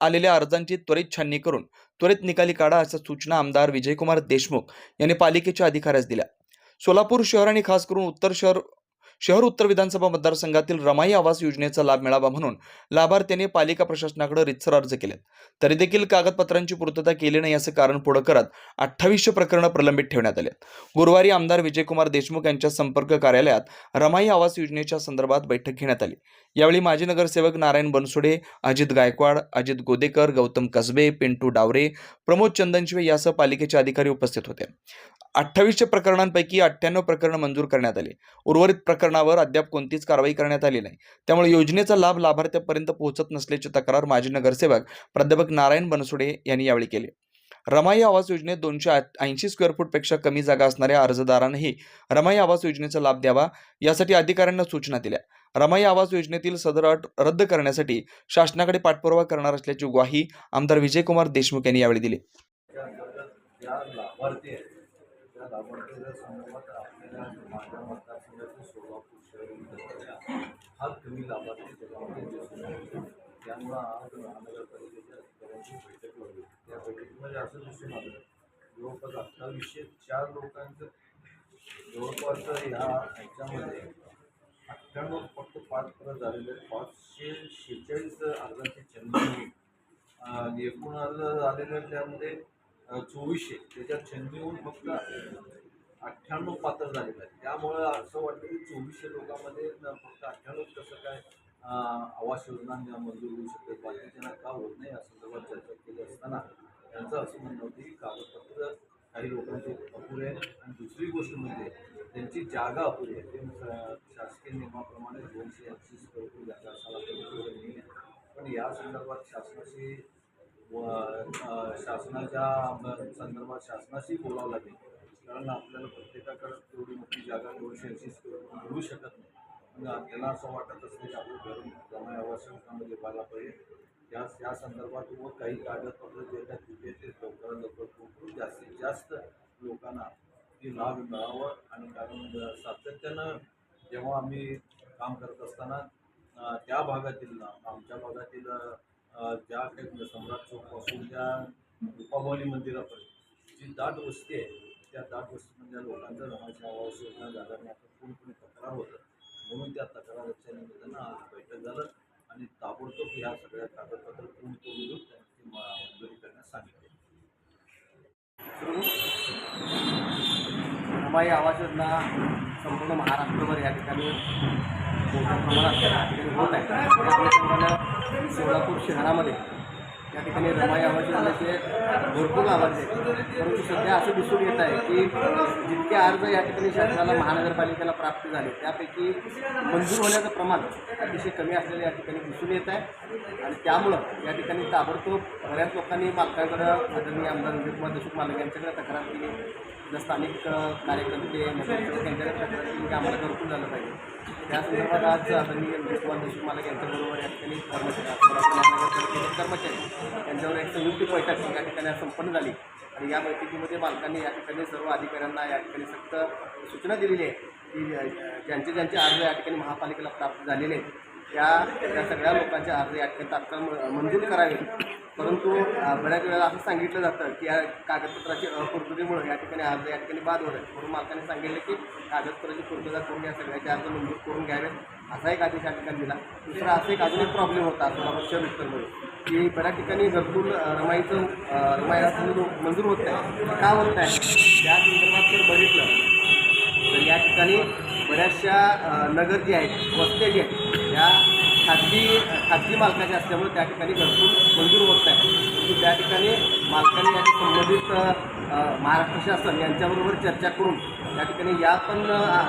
आलेल्या अर्जांची त्वरित छाननी करून त्वरित निकाली काढा अशा सूचना आमदार विजयकुमार देशमुख यांनी पालिकेच्या अधिकाऱ्यास दिल्या. सोलापूर शहर आणि खास करून उत्तर शहर शहर उत्तर विधानसभा मतदारसंघातील रमाई आवास योजनेचा लाभ मिळावा म्हणून लाभार्थ्यांनी पालिका प्रशासनाकडे रितसर अर्ज केलेत. तरी देखील कागदपत्रांची पूर्तता केली नाही असं कारण पुढे करत अठ्ठावीसशे प्रकरणं प्रलंबित ठेवण्यात आले गुरुवारी आमदार विजयकुमार देशमुख यांच्या संपर्क कार्यालयात रमाई आवास योजनेच्या संदर्भात बैठक घेण्यात आली. यावेळी माजी नगरसेवक नारायण बनसोडे अजित गायकवाड अजित गोदेकर गौतम कसबे पिंटू डावरे प्रमोद चंदनशिवे यासह पालिकेचे अधिकारी उपस्थित होते. अठ्ठावीसशे प्रकरणांपैकी अठ्ठ्याण्णव प्रकरणं मंजूर करण्यात आली. उर्वरित प्रकरणावर अद्याप कोणतीच कारवाई करण्यात आली नाही. त्यामुळे योजनेचा लाभ लाभार्थ्यापर्यंत पोहोचत नसल्याची तक्रार माजी नगरसेवक प्राध्यापक नारायण बनसुडे यांनी यावेळी केली. रमाई आवास योजनेत दोनशे ऐंशी स्क्वेअर फूटपेक्षा कमी जागा असणाऱ्या अर्जदारांनाही रमाई आवास योजनेचा लाभ द्यावा यासाठी अधिकाऱ्यांना सूचना दिल्या. रमाई आवास योजनेतील सदर अट रद्द करण्यासाठी शासनाकडे पाठपुरावा करणार असल्याची ग्वाही आमदार विजयकुमार देशमुख यांनी यावेळी दिली. त्या लाभार्थीच्या संदर्भात आपल्याला माझ्या मतदारसंघातील सोलापूर शहर हा कमी लाभार्थी त्याच्यामध्ये दिसून त्यामुळं आज महानगरपालिकेच्या अधिकाऱ्यांची बैठक होती त्या बैठकीमध्ये असं दिसून आलं जवळपास अठ्ठावीसशे चार लोकांचं जवळपास ह्या ह्याच्यामध्ये अठ्ठ्याण्णव फक्त पाच परत झालेले पाचशे शेहेचाळीस अर्जांचे छंद एकूण अर्ज झालेले त्यामध्ये चोवीसशे त्याच्यात छंदी फक्त अठ्ठ्याण्णव पात्र झालेले आहेत. त्यामुळं असं वाटतं की चोवीसशे लोकांमध्ये फक्त अठ्ठ्याण्णव कसं काय आवास योजना मंजूर होऊ शकते बाकीच्यांना का होत नाही या संदर्भात चर्चा केली असताना त्यांचं असं म्हणणं होतं की कागदपत्र काही लोकांचे अपुरे आहे आणि दुसरी गोष्ट म्हणजे त्यांची जागा अपुरी आहे. ते शासकीय नियमाप्रमाणे दोनशे ऐंशी स्क्वेअर फूट जागा असायला नाही आहे. पण या संदर्भात शासनाशी व शासनाच्या संदर्भात शासनाशी बोलावं लागेल. कारण आपल्याला प्रत्येकाकडे तेवढी मोठी जागा दोनशे ऐंशी स्क्वेअर मिळू शकत नाही. म्हणजे आपल्याला त्यांना असं वाटत असते की आपलं घर जमा आवश्यकतामध्ये म्हणजे पाहिला पाहिजे. त्या त्या संदर्भात व काही कागदपत्र जे काय तिथे ते लवकरात लवकर पोहोचून जास्तीत जास्त लोकांना ती लाभ मिळावं आणि कारण सातत्यानं जेव्हा आम्ही काम करत असताना त्या भागातील आमच्या भागातील ज्या काही सम्राट चौकपासून त्या रुपाभवानी मंदिरापर्यंत जी दाट वस्ती आहे त्या दाट वस्तीमधल्या लोकांचा रमाच्या आवाज योजना झाल्याने आता पूर्णपणे तक्रार होतं. म्हणून त्या तक्राराच्या निमित्तानं आज बैठक झालं आणि ताबडतोब ह्या सगळ्या कागदपत्र पूर्ण करून घेऊन त्यांची मंजुरी करण्यास सांगितले. रमाई आवाज योजना संपूर्ण महाराष्ट्रभर या ठिकाणी मोठ्या प्रमाणात त्या ठिकाणी होत आहे सोलापूर शहरामध्ये या ठिकाणी रमाई आवाज योजनेचे भरपूर आवाज आहेत. परंतु सध्या असं दिसून येत आहे की जितके अर्ज या ठिकाणी शासनाला महानगरपालिकेला प्राप्त झाले त्यापैकी मंजूर होण्याचं प्रमाण अतिशय कमी असलेलं या ठिकाणी दिसून येत आहे. आणि त्यामुळं या ठिकाणी ताबडतोब बऱ्याच लोकांनी मालकांकडं आदरणीय आमदार विजयकुमार देशमुख मालक यांच्याकडे तक्रार केली. स्थानिक कार्यकर्ते नगरसेवक त्यांच्याकडे तक्रार केली की आम्हाला घरकुल झालं पाहिजे. त्या संदर्भात आज आदरणीय विजयकुमार देशमुख मालक यांच्याबरोबर या ठिकाणी कर्मचारी कर्मचारी यांच्यावर एक संयुक्त बैठक या ठिकाणी संपन्न झाली. आणि या बैठकीमध्ये मालकांनी या ठिकाणी सर्व अधिकाऱ्यांना या ठिकाणी सक्त सूचना दिलेली आहे की ज्यांचे ज्यांचे अर्ज या ठिकाणी महापालिकेला प्राप्त झालेले आहेत त्या त्या सगळ्या लोकांचे अर्ज या ठिकाणी तात्काळ मंजूर करावे. परंतु बऱ्याच वेळेला असं सांगितलं जातं की या कागदपत्राची अपूर्ततेमुळे या ठिकाणी अर्ज या ठिकाणी बाद होत आहेत. म्हणून मालकाने सांगितलं की कागदपत्राची पूर्तता करून घ्या सगळ्याचे अर्ज मंजूर करून घ्यावेत. असा एक आदेश या ठिकाणी दिला. दुसरा असा एक अजून एक प्रॉब्लेम होता असं शहर विस्तारमध्ये की बऱ्याच ठिकाणी घरकुल रमाईचं अ, रमाईला मंजूर होत नाही का होत नाही त्या संदर्भात जर बघितलं तर या ठिकाणी बऱ्याचशा नगर जे आहेत वस्त्या जी आहेत या खाजगी खाजगी मालकाची असल्यामुळे त्या ठिकाणी घरकुल मंजूर होत नाही. की त्या ठिकाणी मालकांनी याच्या संबंधित महाराष्ट्र शासन यांच्याबरोबर चर्चा करून या ठिकाणी या पण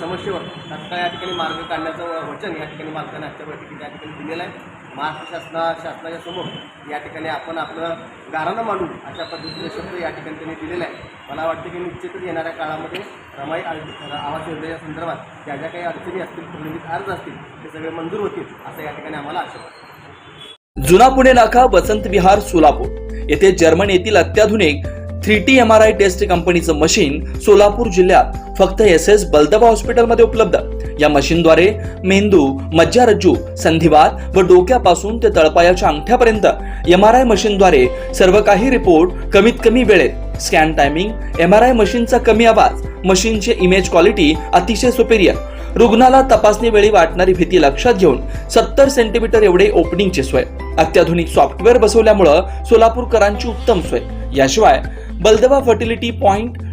समस्येवर तात्काळ या ठिकाणी मार्ग काढण्याचं वचन या ठिकाणी मालकांनी आजच्या बैठकीत या ठिकाणी दिलेलं आहे. महाराष्ट्र शासना शासनाच्या समोर या ठिकाणी आपण आपलं गाराणं मांडू अशा पद्धतीचे शब्द या ठिकाणी त्यांनी दिलेला आहे मला वाटतं की निश्चितच येणाऱ्या काळामध्ये रमाई आवास योजनेच्या संदर्भात ज्या ज्या काही अडचणी असतील प्रलंबित अर्ज असतील ते सगळे मंजूर होतील असं या ठिकाणी आम्हाला आशा वाटतं जुना पुणे नाका वसंत विहार सोलापूर. येथे जर्मन येथील अत्याधुनिक three T M R I test कंपनीचं मशीन सोलापूर जिल्ह्यात फक्त एस एस बलदबा हॉस्पिटलमध्ये उपलब्ध. या मशीनद्वारे मेंदू मज्जारज्जू संधिवात व डोक्यापासून ते तळपायाच्या अंगठ्यापर्यंत एम आर आय मशीनद्वारे सर्व काही रिपोर्ट कमीत कमी वेळेत. Scan timing M R I मशीनचा कमी आवाज मशीनचे इमेज क्वालिटी अतिशय सुपेरियर रुग्णाला तपासणी वेळी वाटणारी भीती लक्षात घेऊन सत्तर सेंटीमीटर एवढे ओपनिंगची सोय. अत्याधुनिक सॉफ्टवेअर बसवल्यामुळं सोलापूरकरांची उत्तम सोय. याशिवाय Baldawa fertility point